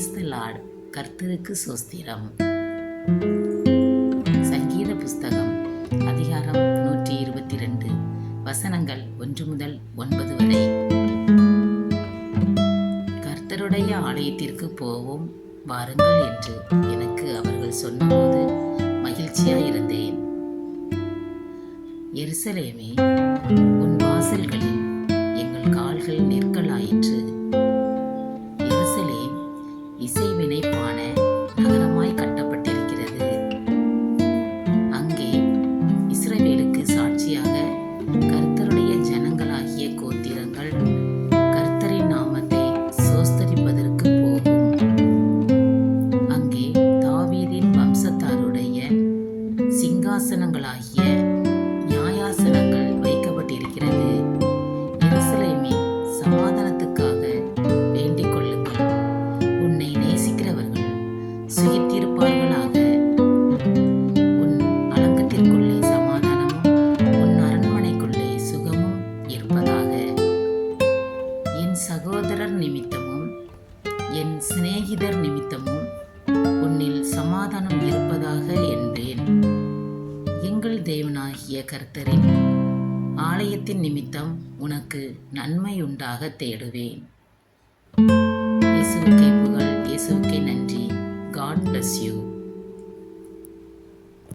கர்த்தருக்கு சோஸ்திரம். சங்கீத புஸ்தகம் அதிகாரம் நூற்றி இருபத்தி ரெண்டு வசனங்கள் ஒன்று முதல் ஒன்பது வரை. கர்த்தருடைய ஆலயத்திற்கு போவோம் வாருங்கள் என்று எனக்கு அவர்கள் சொன்னபோது மகிழ்ச்சியாயிருந்தேன். எருசலேமே உன் வாசல்களில் எங்கள் கால்கள் நிற்கலாயிற்று ஆசனங்களாகிய நியாயாசனங்கள் வைக்கப்பட்டிருக்கிறது. எருசலேமின் சமாதானத்துக்காக வேண்டிக் கொள்ளுங்கள். உன்னை நேசிக்கிறவர்கள் சுகித்திருப்பார்களாக. உன் அலங்கத்திற்குள்ளே சமாதானமும் உன் அரண்மனைக்குள்ளே சுகமும் இருப்பதாக. என் சகோதரர் நிமித்தமும் என் சிநேகிதர் நிமித்தமும் தேவனாகிய கர்த்தரின் ஆலயத்தின் நிமித்தம் உனக்கு நன்மை உண்டாக தேடுவேன். இயேசுக்கே புகழ் இயேசுக்கே நன்றி. God bless you